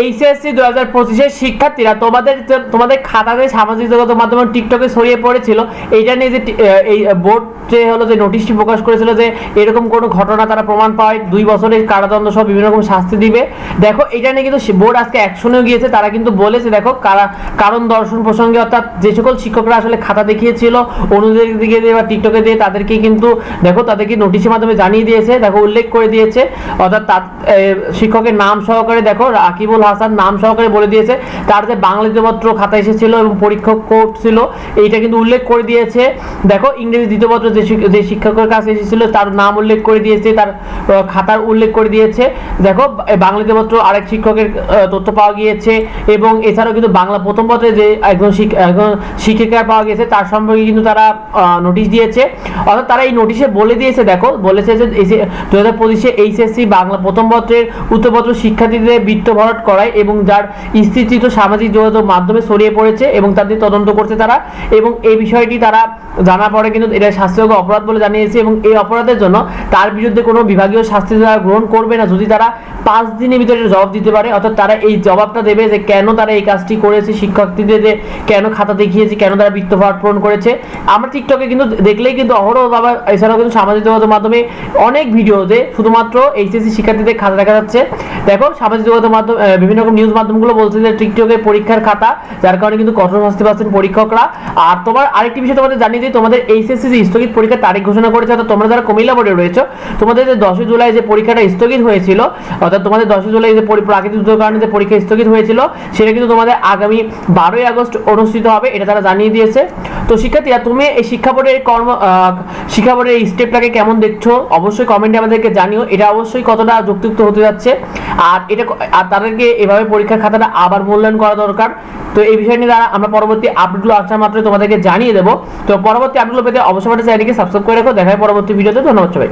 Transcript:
HSC দু হাজার পঁচিশের শিক্ষার্থীরা তোমাদের তোমাদের খাতাতে সামাজিক যোগাযোগ মাধ্যমে টিকটকে ছড়িয়ে পড়েছিল, এইটা নিয়ে যে এই বোর্ড যে হলো যে নোটিশটি প্রকাশ করেছিল যে এরকম কোনো ঘটনা তারা প্রমাণ পায়, দুই বছরের কারাদণ্ড সহ বিভিন্ন রকম শাস্তি দিবে। দেখো এটা নিয়ে কিন্তু বোর্ড আজকে অ্যাকশনেও গিয়েছে, তারা কিন্তু বলেছে, দেখো, কারা, কারণ দর্শন প্রসঙ্গে অর্থাৎ যে সকল শিক্ষকরা আসলে খাতা দেখিয়েছিল অনুদের দিকে দিয়ে বা টিকটকে দিয়ে তাদেরকে কিন্তু, দেখো, তাদেরকে নোটিশের মাধ্যমে জানিয়ে দিয়েছে, দেখো, উল্লেখ করে দিয়েছে। অর্থাৎ শিক্ষকের নাম সহকারে, দেখো, রাকিবুল হাসান নাম সহকারে বলে দিয়েছে। তার যে বাংলা দ্বিতীয়পত্র খাতা এসেছিল এবং পরীক্ষক কোড ছিল, এইটা কিন্তু উল্লেখ করে দিয়েছে। দেখো, ইংরেজি দ্বিতীয়পত্র যে শিক্ষকের কাছে এসেছিল, তার নাম উল্লেখ করে দিয়েছে, তার খাতার উল্লেখ করে দিয়েছে। দেখো বাংলা দ্বিতীয়পত্র আরেক শিক্ষকের তথ্য পাওয়া গিয়েছে এবং এছাড়াও কিন্তু বাংলা প্রথম পত্রে যে একজন একজন শিক্ষিকা পাওয়া গেছে তার সম্পর্কে কিন্তু তারা নোটিশ দিয়েছে। অর্থাৎ তারা এই নোটিশে বলে দিয়েছে, দেখো, বলেছে যে দু হাজার পঁচিশে এইচএসসি বাংলা প্রথম পত্রের উত্তরপত্র শিক্ষার্থীদের বৃত্ত ভরাট করায় এবং যার সামাজিক যোগাযোগ মাধ্যমে ছড়িয়ে পড়েছে এবং তাদের তদন্ত করছে তারা এবং এই বিষয়টি তারা পরে কিন্তু এটা অপরাধ বলে জানিয়েছে এবং এই অপরাধের জন্য তার বিরুদ্ধে কোনো বিভাগীয় শাস্তি তারা গ্রহণ করবে না। যদি তারা পাঁচ দিনের ভিতরে জবাব দিতে পারে, অর্থাৎ তারা এই জবাবটা দেবে যে কেন তারা এই কাজটি করেছে, শিক্ষার্থীদের কেন খাতা দেখিয়েছে, কেন তারা বৃত্ত পূরণ করেছে। আমরা টিকটকে কিন্তু দেখলেই কিন্তু অহরহ বাবা, এছাড়াও কিন্তু সামাজিক যোগাযোগ মাধ্যমে অনেক ভিডিওতে শুধুমাত্র এইচএসসি শিক্ষার্থীদের খাতা দেখা যাচ্ছে। দেখো, সামাজিক যোগাযোগ মাধ্যম বিভিন্ন রকম নিউজ মাধ্যমগুলো বলছে যে টিকটকে পরীক্ষার খাতা, যার কারণে কিন্তু কঠোর শাস্তি পাচ্ছেন পরীক্ষকরা। আর তোমার আরেকটি বিষয় তোমাদের জানিয়ে দিই, তোমাদের এইচএসসি যে স্থগিত পরীক্ষার তারিখ ঘোষণা করেছে, অর্থাৎ তোমরা যারা কুমিল্লা বোর্ডে রয়েছে, তোমাদের যে দশই জুলাই যে পরীক্ষাটা স্থগিত হয়েছিল, অর্থাৎ তোমাদের দশই জুলাই যে প্রাকৃতিক দুর্যোগের কারণে যে পরীক্ষা স্থগিত হয়েছিল, সেটা কিন্তু তোমাদের আগামী বারোই আগস্ট অনুষ্ঠিত হবে, এটা তারা জানিয়ে দিয়েছে। তো শিক্ষার্থীরা, তুমি এই শিক্ষা বোর্ডের কর্ম শিক্ষা বোর্ডের এই স্টেপটাকে কেমন দেখছ? অবশ্যই কমেন্টে আমাদেরকে জানিও। এটা অবশ্যই কতটা যুক্তিযুক্ত হতে যাচ্ছে। আর এটা আর তাদেরকে এভাবে পরীক্ষার খাতাটা আবার মূল্যায়ন করা দরকার। তো এই বিষয় নিয়ে তারা আমরা পরবর্তী আপডেটগুলো আসার মাত্র তোমাদেরকে জানিয়ে দেবো। তো পরবর্তী আপডেটগুলো পেতে অবশ্যই আমাদের চ্যানেলকে সাবস্ক্রাইব করে রাখো। দেখা হয় পরবর্তী ভিডিওতে। ধন্যবাদ সবাই